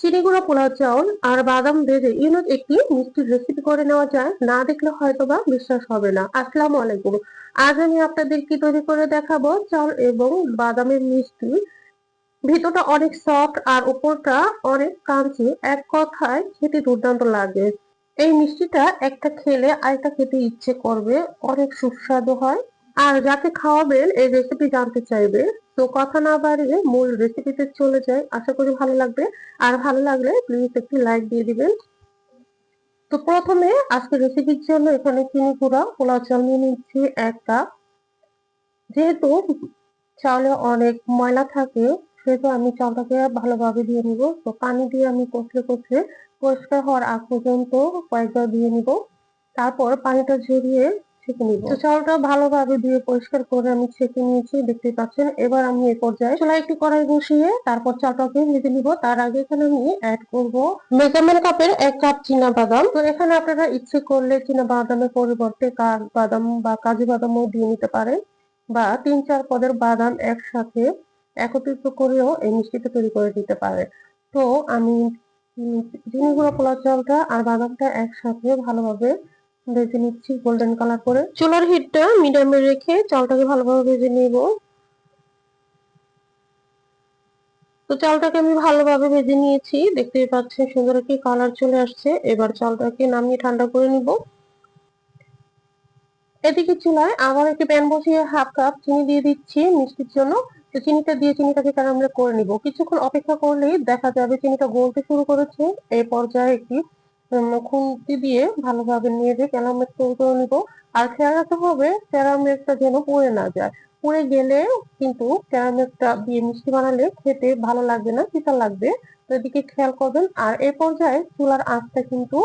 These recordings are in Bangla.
চিনি গুঁড়ো পোলাও চাউল আর বাদাম ভেজে ইউনিক একটি মিষ্টির রেসিপি করে নেওয়া যায়। না দেখলে হয়তো বা বিশ্বাস হবে না। আসসালামু আলাইকুম। আজ আমি আপনাদের কি তৈরি করে দেখাবো চাউল এবং বাদামের মিষ্টি। ভিতরটা অনেক সফট আর উপরটা অনেক কাঞ্চি এক কথায় খেতে দুর্দান্ত লাগে। এই মিষ্টিটা একটা খেলে আরেকটা খেতে ইচ্ছে করবে। অনেক সুস্বাদু হয়। আর যাকে খাওয়াবেন এই রেসিপি জানতে চাইবে। তো কথা না বাড়িয়ে মূল রেসিপিতে চলে যাই। আশা করি ভালো লাগবে। আর ভালো লাগলে প্লিজ একটু লাইক দিয়ে দিবেন। তো প্রথমে আজকে রেসিপির জন্য এখানে চিনি গুঁড়া, পোলাও চাল নিয়ে নিচ্ছি এক কাপ। যেহেতু চাউলে অনেক ময়লা থাকে, সেহেতু আমি চালটাকে ভালোভাবে দিয়ে নিব। তো পানি দিয়ে আমি কষলে কষলে পরিষ্কার হওয়ার আগ পর্যন্ত কয়েকবার দিয়ে নিব। তারপর পানিটা ঝরিয়ে ছেঁকে নিব। তো চালটা ভালোভাবে দিয়ে পরিষ্কার করে আমি ছেঁকে নিয়েছি দেখতে পাচ্ছেন। এবার আমি এই পর্যায়ে চুলায় একটি কড়াই বসিয়ে তারপর চালটাকে ভেজে নিব। তার আগে এখানে আমি অ্যাড করব মেজারমেন্ট কাপের এক কাপ চীনা বাদাম। তো এখানে আপনারা ইচ্ছে করলে চীনা বাদামের পরিবর্তে কাঠ বাদাম বা কাজু বাদামও দিয়ে নিতে পারেন বা তিন চার পদের বাদাম একসাথে একত্রিত করেও এই মিষ্টিটা তৈরি করে দিতে পারে তো আমি চিনি গুঁড়ো পোলাও চালটা আর বাদামটা একসাথে ভালোভাবে ভেজে নিচ্ছি গোল্ডেন কালার করে। চুলার হিটটা মিডিয়ামে রেখে চালটাকে ভালোভাবে ভেজে নিব। তো চালটাকে আমি ভালোভাবে ভেজে নিয়েছি, দেখতেই পাচ্ছেন সুন্দর একটি কালার চলে আসছে। এবার চালটাকে নামিয়ে ঠান্ডা করে নিব। এদিকে চুলায় আবার একটি প্যান বসিয়ে হাফ কাপ চিনি দিয়ে দিচ্ছি মিষ্টির জন্য। তো চিনিটা দিয়ে চিনিটাকে আমরা করে নিব? কিছুক্ষণ অপেক্ষা করলেই দেখা যাবে চিনিটা গলতে শুরু করেছে। এই পর্যায়ে একটি খুন্তি দিয়ে ভালোভাবে নেড়ে ক্যারামেল তৈরি করে নিব। আর খেয়াল রাখতে হবে ক্যারামেলটা যেন পুড়ে না যায়। পুড়ে গেলে কিন্তু ক্যারামেলটা দিয়ে মিষ্টি বানালে খেতে ভালো লাগবে না পিতা লাগবে। তো এদিকে খেয়াল করবেন। আর এই পর্যায়ে চুলার আঁচটা কিন্তু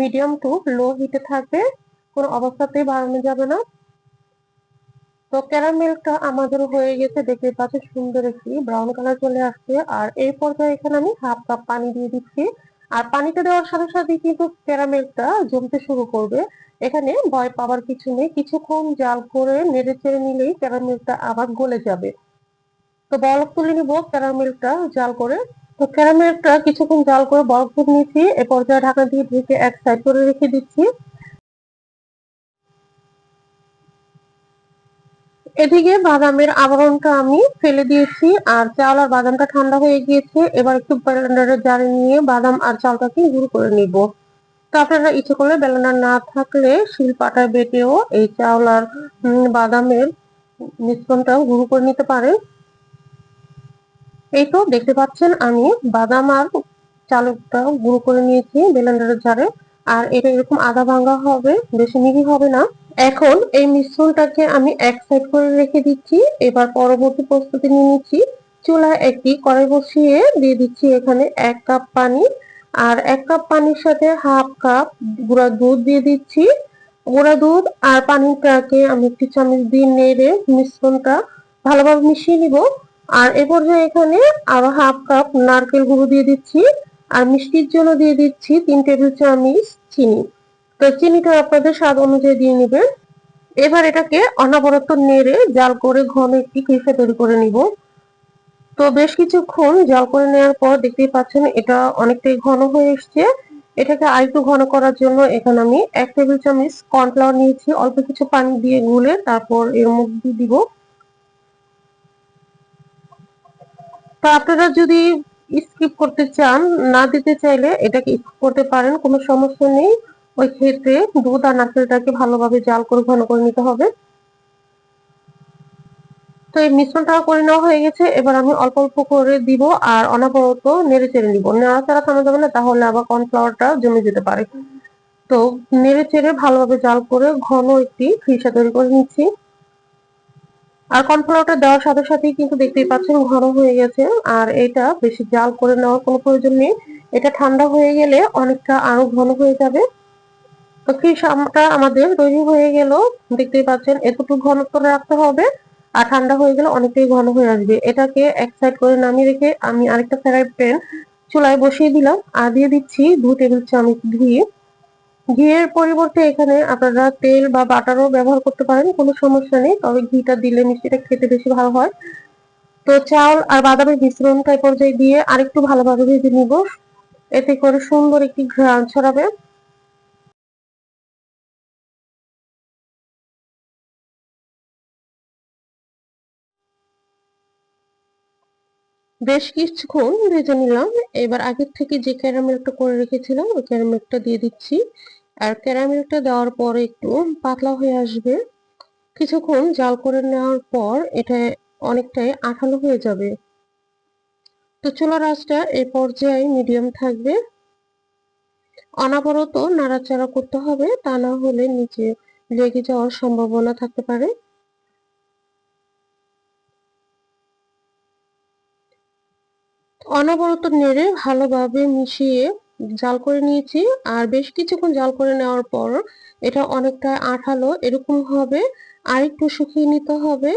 মিডিয়াম টু লো হিটে থাকবে। কোনো অবস্থাতেই বাড়ানো যাবে না। তো ক্যারামেলটা আমাদের হয়ে গেছে। দেখতে পাচ্ছি সুন্দর একটি ব্রাউন কালার চলে আসছে। আর এই পর্যায়ে এখানে আমি হাফ কাপ পানি দিয়ে দিচ্ছি। আর পানিতে দেওয়ার সাথে সাথে কিন্তু ক্যারামেলটা জমতে শুরু করবে। এখানে ভয় পাওয়ার কিছু নেই। কিছুক্ষণ জাল করে নেড়ে চেড়ে নিলেই ক্যারামেলটা আবার গলে যাবে। তো বরফ তুলে নিব ক্যারামেলটা জাল করে। তো ক্যারামেলটা কিছুক্ষণ জাল করে বরফ তুলে নিয়েছি এ পর্যায়ে ঢাকা দিয়ে ঢেকে এক সাইড করে রেখে দিচ্ছি। এদিকে বাদামের আবরণটা আমি ফেলে দিয়েছি, আর চাল আর বাদামটা ঠান্ডা হয়ে গিয়েছে। এবার একটু ব্লেন্ডারের জারে নিয়ে বাদাম আর চালটাকে গুঁড়ো করে নিব। তো আপনারা ইচ্ছে করলে ব্লেন্ডার না থাকলে শিল পাটায় বেটেও এই চাউল আর বাদামের মিশ্রণটা গুঁড়ো করে নিতে পারেন। এই তো দেখতে পাচ্ছেন আমি বাদাম আর চালটা গুঁড়ো করে নিয়েছি ব্লেন্ডারের জারে। আর এটা এরকম আদা ভাঙ্গা হবে, বেশি মিহি হবে না। এখন এই মিশ্রণটাকে আমি এক সাইড করে রেখে দিচ্ছি। এবার পরবর্তী প্রস্তুতি নিয়ে নিচ্ছি। চুলায় একটি কড়াই বসিয়ে দিয়ে দিচ্ছি এখানে এক কাপ পানি। আর এক কাপ পানির সাথে হাফ কাপ গুঁড়া দুধ দিয়ে দিচ্ছি। গুঁড়া দুধ আর পানিটাকে আমি একটি চামচ দিয়ে নেড়ে মিশ্রণটা ভালোভাবে মিশিয়ে নিব। আর এ পর্যায়ে এখানে আরও হাফ কাপ নারকেল গুঁড়ো দিয়ে দিচ্ছি। আর মিষ্টির জন্য দিয়ে দিচ্ছি তিন টেবিল চামচ চিনি। তো চিনিটা আপনাদের স্বাদ অনুযায়ী দিয়ে নেবেন। এবার এটাকে অনবরত নেড়ে জাল করে ঘন একটি কেসে তৈরি করে নিব। তো বেশ কিছুক্ষণ জাল করে নেওয়ার পর দেখতেই পাচ্ছেন এটা অনেকটাই ঘন হয়ে এসছে। এটাকে আরেকটু ঘন করার জন্য এখানে আমি এক টেবিল চামচ কর্নফ্লাওয়ার নিয়েছি। অল্প কিছু পানি দিয়ে গুলে তারপর এর মধ্যে দিব। তো আপনারা যদি স্কিপ করতে চান, না দিতে চাইলে এটাকে স্কিপ করতে পারেন, কোনো সমস্যা নেই। ওই ক্ষেত্রে দুধ আর নারকেলটাকে ভালোভাবে জাল করে, ঘন করে নিতে হবে। তো এই মিশ্রণটা করে নেওয়া হয়ে গেছে। এবার আমি অল্প অল্প করে দিব আর অনাবরত নেড়ে চেড়ে নিব। নাড়াচাড়া থামা যাবে না, তাহলে আবার কর্নফ্লাওয়ারটা জমে যেতে পারে। তো নেড়ে চেড়ে ভালোভাবে জাল করে ঘন একটি ফিসা তৈরি করে নিচ্ছি। আর কর্নফ্লাওয়ারটা দেওয়ার সাথে সাথেই কিন্তু দেখতেই পাচ্ছেন ঘন হয়ে গেছে। আর এটা বেশি জাল করে নেওয়ার কোনো প্রয়োজন নেই। এটা ঠান্ডা হয়ে গেলে অনেকটা আরও ঘন হয়ে যাবে। তো খিসামটা আমাদের তৈরি হয়ে গেল। দেখতেই পাচ্ছেন, এতটুকু ঘনত্ব রাখতে হবে। আর ঠান্ডা হয়ে গেলে অনেকটাই ঘন হয়ে আসবে। এটাকে এক সাইড করে নামিয়ে রেখে আমি আরেকটা ফ্রাই প্যান চুলায় বসিয়ে দিলাম। আর দিয়ে দিচ্ছি দু টেবিল চামচ ঘি। ঘিয়ের পরিবর্তে এখানে আপনারা তেল বা বাটারও ব্যবহার করতে পারেন, কোনো সমস্যা নেই। তবে ঘিটা দিলে মিষ্টিটা খেতে বেশি ভালো হয়। তো চাউল আর বাদামের মিশ্রণটা পর্যায়ে দিয়ে আরেকটু ভালোভাবে ভেজে নিব। এতে করে সুন্দর একটি ঘ্রাণ ছড়াবে। বেশ কিছুক্ষণ ভেজে নিলাম। এবার আগের থেকে যে ক্যারামেলটা করে রেখেছিলাম, ওই ক্যারামেলটা দিয়ে দিচ্ছি। আর ক্যারামেলটা দেওয়ার পর একটু পাতলা হয়ে আসবে। কিছুক্ষণ জাল করে নেওয়ার পর এটা অনেকটাই আঠালো হয়ে যাবে। তো চুলার আঁচটা এই পর্যায়ে মিডিয়াম থাকবে। অনাবরত নাড়াচাড়া করতে হবে, তা না হলে নিচে লেগে যাওয়ার সম্ভাবনা থাকতে পারে। অনবরত নেড়ে ভালোভাবে মিশিয়ে জাল করে নিয়েছি। আর বেশ কিছুক্ষণ জাল করে নেওয়ার পর এটা অনেকটা আঠালো, এরকম হবে। আর একটু শুকিয়ে নিতে হবে।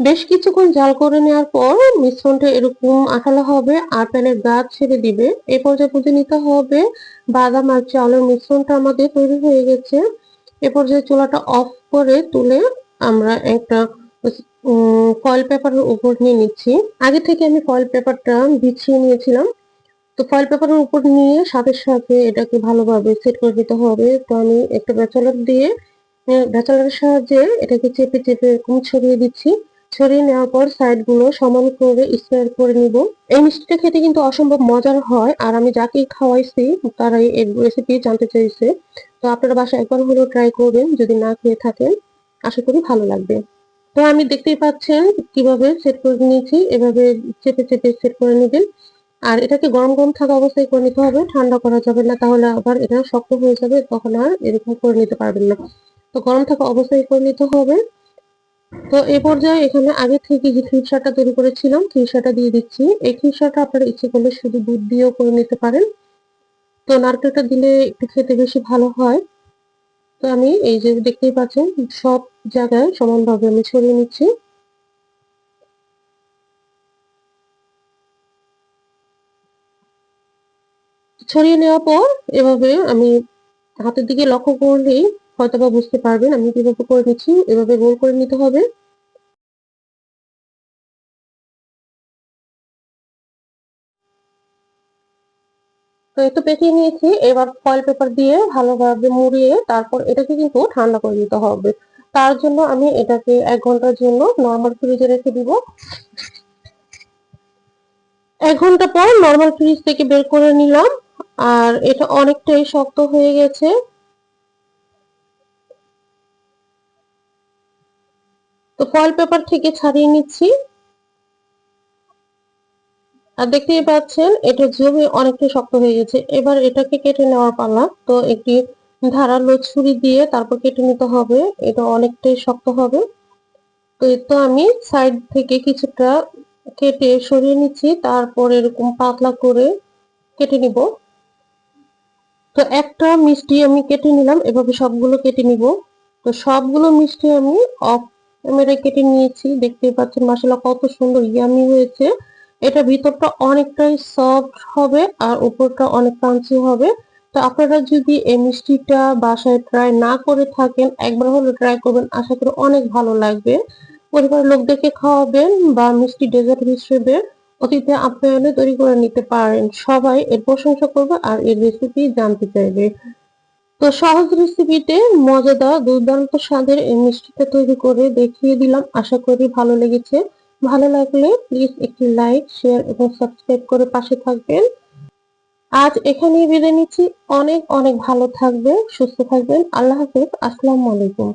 বেশ কিছুক্ষণ জাল করে নেওয়ার পর মিশ্রণটা এরকম আঠালো হবে আর প্যানের গাছ ছেড়ে দিবে। এই পর্যায়ে বুঝে নিতে হবে। বাদাম আর চাউলের মিশ্রণটা আমাদের তৈরি হয়ে গেছে। এ পর্যায়ে চুলাটা অফ করে তুলে আমরা একটা ফয়েল পেপারের উপর নিয়ে নিচ্ছি। আগে থেকে আমি ফয়েল পেপারটা বিছিয়ে নিয়েছিলাম। তো ফয়েল পেপারের উপর নিয়ে সাথে সাথে এটাকে ভালোভাবে সেট করে দিতে হবে। তো আমি একটা ব্যাচলার দিয়ে ব্যাচলারের সাহায্যে এটাকে চেপে চেপে এরকম ছড়িয়ে দিচ্ছি। ছড়িয়ে নেওয়ার পর সাইডগুলো সমান করে স্কোয়ার করে নিব। এই মিষ্টিটা খেতে কিন্তু অসম্ভব মজার হয়, আর আমি যাকে খাওয়াইছি, তারাই এই রেসিপি জানতে চাইছে। তো আপনারা বাসায় একবার হলেও ট্রাই করবেন, যদি না খেয়ে থাকেন, আশা করি ভালো লাগবে। তো আমি দেখতেই পাচ্ছেন কীভাবে সেট করে নিয়েছি, এভাবে চেপে চেপে সেট করে নেবেন। আর এটাকে গরম গরম থাকা অবস্থায় করে নিতে হবে, ঠান্ডা করা যাবে না, তাহলে আবার এটা শক্ত হয়ে যাবে, তখন আর এরকম করে নিতে পারবেন না। তো গরম থাকা অবস্থায় করে নিতে হবে। তো এ পর্যায়ে এখানে আগে থেকে যে খিরসাটা তৈরি করেছিলাম খিরসাটা দিয়ে দিচ্ছি। এই খিরসাটা আপনারা ইচ্ছে করলে শুধু দুধ দিয়েও করে নিতে পারেন। তো নারকেলটা দিলে একটু খেতে বেশি ভালো হয়। তো আমি এই যে দেখতেই পাচ্ছেন, সব জায়গায় সমানভাবে আমি ছড়িয়ে নিচ্ছি। ছড়িয়ে নেওয়ার পর এভাবে আমি হাতের দিকে লক্ষ্য করলেই হয়তো বা বুঝতে পারবেন, আমি কীভাবে করে নিচ্ছি, এভাবে গোল করে নিতে হবে। তো একটু পেঁচিয়ে নিয়েছি, এবার ফয়েল পেপার দিয়ে ভালোভাবে মুড়িয়ে তারপর এটাকে কিন্তু ঠান্ডা করে দিতে হবে। তার জন্য আমি এটাকে এক ঘণ্টার জন্য নর্মাল ফ্রিজে রেখে দিব। এক ঘণ্টা পর নর্মাল ফ্রিজ থেকে বের করে নিলাম, আর এটা অনেকটাই শক্ত হয়ে গেছে। তো ফয়েল পেপার থেকে ছাড়িয়ে নিচ্ছি। আর দেখতেই পাচ্ছেন, এটা জমে অনেকটা শক্ত হয়ে গেছে। এবার এটাকে কেটে নেওয়ার পালা। তো একটি ধারালো ছুরি দিয়ে তারপর কেটে নিতে হবে। এটা অনেকটাই শক্ত হবে। তো তো আমি সাইড থেকে কিছুটা কেটে সরিয়ে নিচ্ছি। তারপর এরকম পাতলা করে কেটে নিব। তো একটা মিষ্টি আমি কেটে নিলাম। এভাবে সবগুলো কেটে নিব। তো সবগুলো মিষ্টি আমি অফ ক্যামেরায় কেটে নিয়েছি, দেখতেই পাচ্ছেন মশলা কত সুন্দর ইয়ামি হয়েছে। এটা ভিতরটা অনেকটাই সফট হবে আর উপরটা অনেক ক্রাঞ্চি হবে। তো আপনারা যদি এই মিষ্টিটা বাসায় ট্রাই না করে থাকেন, একবার হলে ট্রাই করবেন, আশা করি অনেক ভালো লাগবে। পরিবারের লোকদেরকে খাওয়াবেন বা মিষ্টি ডেজার্ট হিসেবে অতীতে আপ্যায়নে তৈরি করে নিতে পারেন। সবাই এর প্রশংসা করবে আর এর রেসিপি জানতে চাইবে। তো সহজ রেসিপিতে মজাদার, দুর্দান্ত স্বাদের এই মিষ্টিটা তৈরি করে দেখিয়ে দিলাম। আশা করি ভালো লেগেছে। ভালো লাগলে প্লিজ একটি লাইক শেয়ার এবং সাবস্ক্রাইব করে পাশে থাকবেন। আজ এখানেই বিদায় নিচ্ছি। অনেক অনেক ভালো থাকবেন, সুস্থ থাকবেন। আল্লাহ হাফিজ। আসসালামু আলাইকুম।